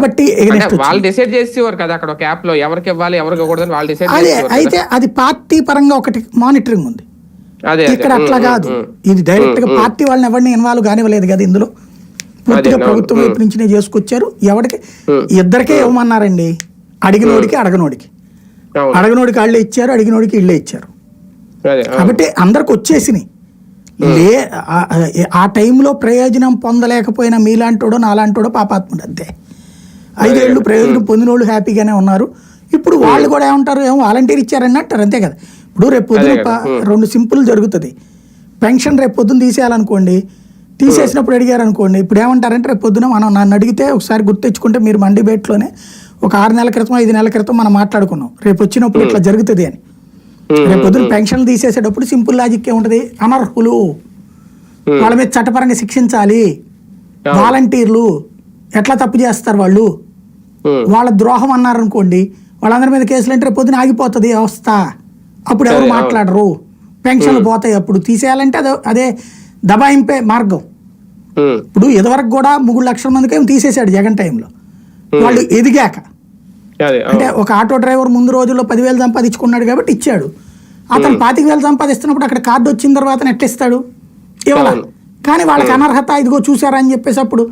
కాబట్టి. వాళ్ళు డిసైడ్ చేసేవారు కదా అక్కడ ఒక యాప్లో ఎవరికి ఇవ్వాలి ఎవరికి ఇవ్వకూడదని వాళ్ళు డిసైడ్ అదే అయితే అది పార్టీ పరంగా ఒకటి మానిటరింగ్ ఉంది. ఇక్కడ అట్లా కాదు. ఇది డైరెక్ట్గా పార్టీ వాళ్ళని ఎవరిని ఇన్వాల్వ్ కానివ్వలేదు కదా ఇందులో. పూర్తిగా. ప్రభుత్వం వైపు నుంచినే చేసుకొచ్చారు. ఎవరికి? ఇద్దరికే ఇవ్వమన్నారండి అడిగినోడికి అడగనోడికి. అడగనోడికి వాళ్ళే ఇచ్చారు అడిగినోడికి ఇళ్ళే ఇచ్చారు. కాబట్టి అందరికి వచ్చేసినాయి. లే ఆ టైంలో ప్రయోజనం పొందలేకపోయిన మీలాంటోడో నాలాంటోడో పాపాత్ముడు అంతే. ఐదేళ్ళు ప్రయోజనం పొందిన వాళ్ళు హ్యాపీగానే ఉన్నారు. ఇప్పుడు వాళ్ళు కూడా ఏమంటారు ఏమో వాలంటీర్ ఇచ్చారని అంటారు అంతే కదా. ఇప్పుడు రేపు పొద్దున రెండు సింపుల్ జరుగుతుంది. పెన్షన్ రేపు పొద్దున తీసేయాలనుకోండి తీసేసినప్పుడు అడిగారు అనుకోండి ఇప్పుడు ఏమంటారంటే రేపు పొద్దున మనం నన్ను అడిగితే ఒకసారి గుర్తెచ్చుకుంటే మీరు మన డిబేట్లోనే ఒక ఆరు నెలల క్రితం ఐదు నెలల క్రితం మనం మాట్లాడుకున్నాం. రేపు వచ్చినప్పుడు ఇట్లా జరుగుతుంది అని. రేపు పొద్దున పెన్షన్లు తీసేసేటప్పుడు సింపుల్ లాజిక్ ఏముంటది? అనర్హులు. వాళ్ళ మీద చట్టపరంగా శిక్షించాలి. వాలంటీర్లు. ఎట్లా తప్పు చేస్తారు వాళ్ళు? వాళ్ళ ద్రోహం అన్నారనుకోండి వాళ్ళందరి మీద కేసులు అంటే పొద్దున ఆగిపోతుంది వ్యవస్థ అప్పుడు ఎవరు. మాట్లాడరు. పెన్షన్లు పోతాయి అప్పుడు. తీసేయాలంటే అదే అదే దబాయింపే మార్గం. ఉమ్, ఇప్పుడు ఇదివరకు కూడా మూడు లక్షల మందికి ఏమో తీసేశాడు జగన్ టైంలో. వాళ్ళు ఎదిగాక. అంటే. ఒక ఆటో డ్రైవర్ ముందు రోజుల్లో పదివేలు సంపాదించుకున్నాడు కాబట్టి ఇచ్చాడు. అతను పాతిక వేలు సంపాదిస్తున్నప్పుడు అక్కడ కార్డు వచ్చిన తర్వాత ఎట్లా ఇస్తాడు. ఇవ్వాల. కానీ వాళ్ళకి అనర్హత ఇదిగో చూసారా అని చెప్పేసి అప్పుడు